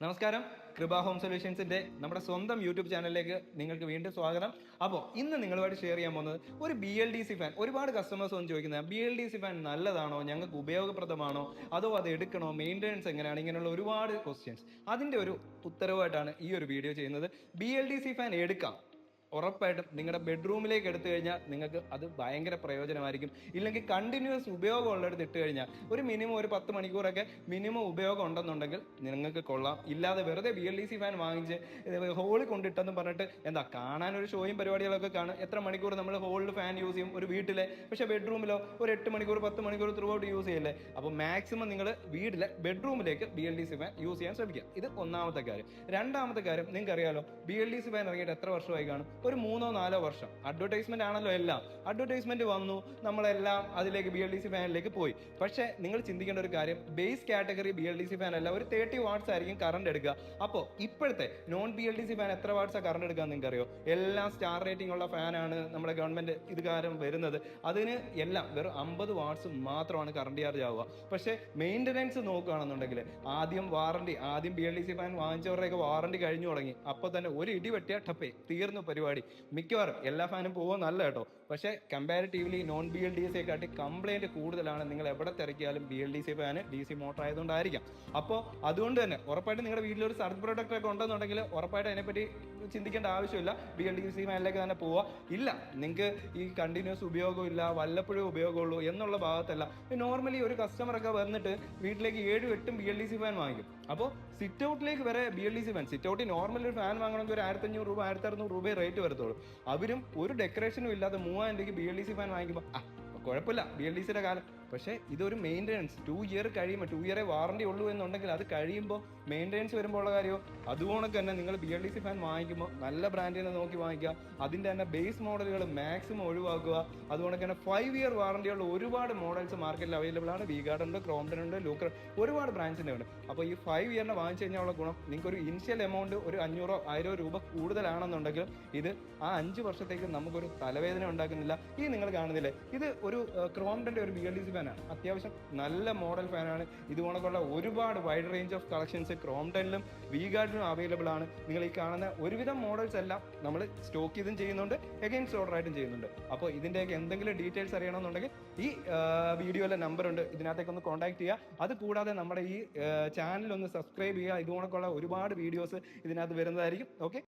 നമസ്കാരം. കൃപ ഹോം സൊല്യൂഷൻസിന്റെ നമ്മുടെ സ്വന്തം യൂട്യൂബ് ചാനലിലേക്ക് നിങ്ങൾക്ക് വീണ്ടും സ്വാഗതം. അപ്പോൾ ഇന്ന് നിങ്ങളുമായിട്ട് ഷെയർ ചെയ്യാൻ പോകുന്നത് ഒരു B L D C fan ഒരുപാട് കസ്റ്റമേഴ്സ് ഒന്ന് ചോദിക്കുന്നത് B L D C fan നല്ലതാണോ? ഞങ്ങൾക്ക് ഉപയോഗപ്രദമാണോ? അതോ അത് എടുക്കണോ? മെയിന്റനൻസ് എങ്ങനെയാണ്? ഇങ്ങനെയുള്ള ഒരുപാട് ക്വസ്റ്റ്യൻസ് അതിന്റെ ഒരു ഉത്തരവായിട്ടാണ് ഈ ഒരു വീഡിയോ ചെയ്യുന്നത്. B L D C fan എടുക്കാം. ഉറപ്പായിട്ടും നിങ്ങളുടെ ബെഡ്റൂമിലേക്ക് എടുത്തു കഴിഞ്ഞാൽ നിങ്ങൾക്ക് അത് ഭയങ്കര പ്രയോജനമായിരിക്കും. ഇല്ലെങ്കിൽ കണ്ടിന്യൂസ് ഉപയോഗം ഉള്ളിടത്ത് ഇട്ട് കഴിഞ്ഞാൽ ഒരു മിനിമം ഒരു പത്ത് മണിക്കൂറൊക്കെ മിനിമം ഉപയോഗം ഉണ്ടെന്നുണ്ടെങ്കിൽ നിങ്ങൾക്ക് കൊള്ളാം. ഇല്ലാതെ വെറുതെ B L D C fan വാങ്ങിച്ച് ഹോളിൽ കൊണ്ടിട്ടെന്ന് പറഞ്ഞിട്ട് എന്താ കാണാൻ ഒരു ഷോയും പരിപാടികളൊക്കെ കാണും. എത്ര മണിക്കൂർ നമ്മൾ ഹോളിൽ ഫാൻ യൂസ് ചെയ്യും ഒരു വീട്ടിലെ. പക്ഷേ ബെഡ്റൂമിലോ ഒരു എട്ട് മണിക്കൂർ പത്ത് മണിക്കൂർ ത്രൂ ഔട്ട് യൂസ് ചെയ്യല്ലേ? അപ്പോൾ മാക്സിമം നിങ്ങൾ വീട്ടിലെ ബെഡ്റൂമിലേക്ക് B L D C fan use ചെയ്യാൻ ശ്രമിക്കുക. ഇത് ഒന്നാമത്തെ കാര്യം. രണ്ടാമത്തെ കാര്യം നിങ്ങൾക്ക് അറിയാലോ B L D C fan ഇറങ്ങിയിട്ട് എത്ര വർഷമായി കാണും? ഒരു മൂന്നോ നാലോ വർഷം. അഡ്വർടൈസ്മെന്റ് ആണല്ലോ എല്ലാം. അഡ്വർടൈസ്മെന്റ് വന്നു നമ്മളെല്ലാം അതിലേക്ക് ബി എൽ ഡി സി ഫാനിലേക്ക് പോയി. പക്ഷേ നിങ്ങൾ ചിന്തിക്കേണ്ട ഒരു കാര്യം base category B L D C fan അല്ല ഒരു തേർട്ടി വാട്ട്സ് ആയിരിക്കും കറണ്ട് എടുക്കുക. അപ്പോൾ ഇപ്പോഴത്തെ non B L D C fan എത്ര വാട്ട്സാ കറണ്ട് എടുക്കുക നിങ്ങൾക്ക് അറിയോ എല്ലാം സ്റ്റാർ റേറ്റിംഗ് ഉള്ള ഫാനാണ് നമ്മുടെ ഗവൺമെന്റ് ഇത് കാരണം വരുന്നത്. അതിന് എല്ലാം വെറും അമ്പത് വാട്ട്സ് മാത്രമാണ് കറണ്ട് ചാർജ് ആവുക. പക്ഷേ മെയിന്റനൻസ് നോക്കുകയാണെന്നുണ്ടെങ്കിൽ ആദ്യം വാറണ്ടി ആദ്യം B L D C fan വാങ്ങിച്ചവരുടെയൊക്കെ warranty കഴിഞ്ഞു തുടങ്ങി. അപ്പോൾ തന്നെ ഒരു ഇടി വെട്ടിയ ടപ്പേ തീർന്നു പരിപാടി. മിക്കവാറും എല്ലാ ഫാനും നല്ല കേട്ടോ. പക്ഷേ comparatively non B L D കാട്ടി കംപ്ലൈന്റ് കൂടുതലാണ്. നിങ്ങൾ എവിടെ തിരക്കിയാലും ബി എൽ ഡി സി ഫാന് ഡി സി മോട്ടർ ആയതുകൊണ്ടായിരിക്കാം. അപ്പോൾ അതുകൊണ്ട് തന്നെ ഉറപ്പായിട്ടും നിങ്ങളുടെ വീട്ടിൽ ഒരു സർജ് പ്രൊഡക്റ്റ് ഒക്കെ ഉണ്ടെന്നുണ്ടെങ്കിൽ ഉറപ്പായിട്ടും അതിനെപ്പറ്റി ചിന്തിക്കേണ്ട ആവശ്യമില്ല. ബി എൽ ഡി സി തന്നെ പോവുക. ഇല്ല നിങ്ങൾക്ക് ഈ കണ്ടിന്യൂസ് ഉപയോഗമില്ല വല്ലപ്പോഴും ഉപയോഗമുള്ളൂ എന്നുള്ള ഭാഗത്തല്ല. നോർമലി ഒരു കസ്റ്റമർ ഒക്കെ വന്നിട്ട് വീട്ടിലേക്ക് ഏഴും എട്ടും B L D C fan വാങ്ങിക്കും. അപ്പോൾ സിറ്റ് ഔട്ടിലേക്ക് വരെ B L D C fan sit ഔട്ടിൽ നോർമൽ ഒരു ഫാൻ വാങ്ങണമെങ്കിൽ ഒരു ആയിരത്തി അഞ്ഞൂറ് രൂപ ആയിരത്തി അറുന്നൂറ് രൂപയെ റേറ്റ് വരത്തുള്ളൂ. അവരും ഒരു ഡെക്കറേഷനും ഇല്ലാതെ മൂവായിരം രൂപയ്ക്ക് B L D C fan വാങ്ങിക്കുമ്പോൾ ആ കുഴപ്പമില്ല. ബി എൽ ഡി സിയുടെ കാലം. പക്ഷേ ഇതൊരു മെയിന്റെനൻസ് ടു ഇയർ കഴിയുമ്പോൾ ടു ഇയറേ വാറണ്ടി ഉള്ളൂ എന്നുണ്ടെങ്കിൽ അത് കഴിയുമ്പോൾ മെയിന്റെനൻസ് വരുമ്പോൾ ഉള്ള കാര്യമോ അതുകൊണ്ടൊക്കെ തന്നെ നിങ്ങൾ B L D C fan വാങ്ങിക്കുമ്പോൾ നല്ല ബ്രാൻഡിനെ നോക്കി വാങ്ങിക്കുക. അതിന്റെ തന്നെ ബേസ് മോഡലുകൾ മാക്സിമം ഒഴിവാക്കുക. അതുകൊണ്ട് തന്നെ ഫൈവ് ഇയർ വാറണ്ടിയുള്ള ഒരുപാട് മോഡൽസ് മാർക്കറ്റിൽ അവൈലബിൾ ആണ്. വി ഗാർഡൻ ഉണ്ട് ക്രോംഡൻ ഉണ്ട് ലൂക്കർ ഒരുപാട് ബ്രാൻഡ്സിന്റെ ഉണ്ട്. അപ്പോൾ ഈ ഫൈവ് ഇയറിനെ വാങ്ങിച്ചു കഴിഞ്ഞാൽ ഉള്ള ഗുണം നിങ്ങൾക്ക് ഒരു ഇനിഷ്യൽ എമൗണ്ട് ഒരു അഞ്ഞൂറോ ആയിരോ രൂപ കൂടുതലാണെന്നുണ്ടെങ്കിലും ഇത് ആ അഞ്ച് വർഷത്തേക്ക് നമുക്കൊരു തലവേദന ഉണ്ടാക്കുന്നില്ല. ഈ നിങ്ങൾ കാണുന്നില്ലേ? ഇത് ഒരു ക്രോംപ്ടന്റെ ഒരു ബി എൽ ഡി സി ഫാനാണ്. അത്യാവശ്യം നല്ല മോഡൽ ഫാനാണ്. ഇത് കണക്കുള്ള ഒരുപാട് വൈഡ് റേഞ്ച് ഓഫ് കളക്ഷൻസ് ക്രോംപ്ടണിലും വി ഗാർഡിലും അവൈലബിൾ ആണ്. നിങ്ങൾ ഈ കാണുന്ന ഒരുവിധം മോഡൽസ് എല്ലാം നമ്മൾ സ്റ്റോക്ക് ചെയ്തും ചെയ്യുന്നുണ്ട് എഗെയിൻസ്റ്റ് ഓർഡർ ആയിട്ടും ചെയ്യുന്നുണ്ട്. അപ്പോൾ ഇതിന്റെയൊക്കെ എന്തെങ്കിലും ഡീറ്റെയിൽസ് അറിയണമെന്നുണ്ടെങ്കിൽ ഈ വീഡിയോയിലെ നമ്പർ ഉണ്ട്. ഇതിനകത്തേക്ക് ഒന്ന് കോൺടാക്ട് ചെയ്യുക. അത് കൂടാതെ നമ്മുടെ ഈ ചാനൽ ഒന്ന് സബ്സ്ക്രൈബ് ചെയ്യുക. ഇത് കണക്കുള്ള ഒരുപാട് വീഡിയോസ് ഇതിനകത്ത് വരുന്നതായിരിക്കും. ഓക്കെ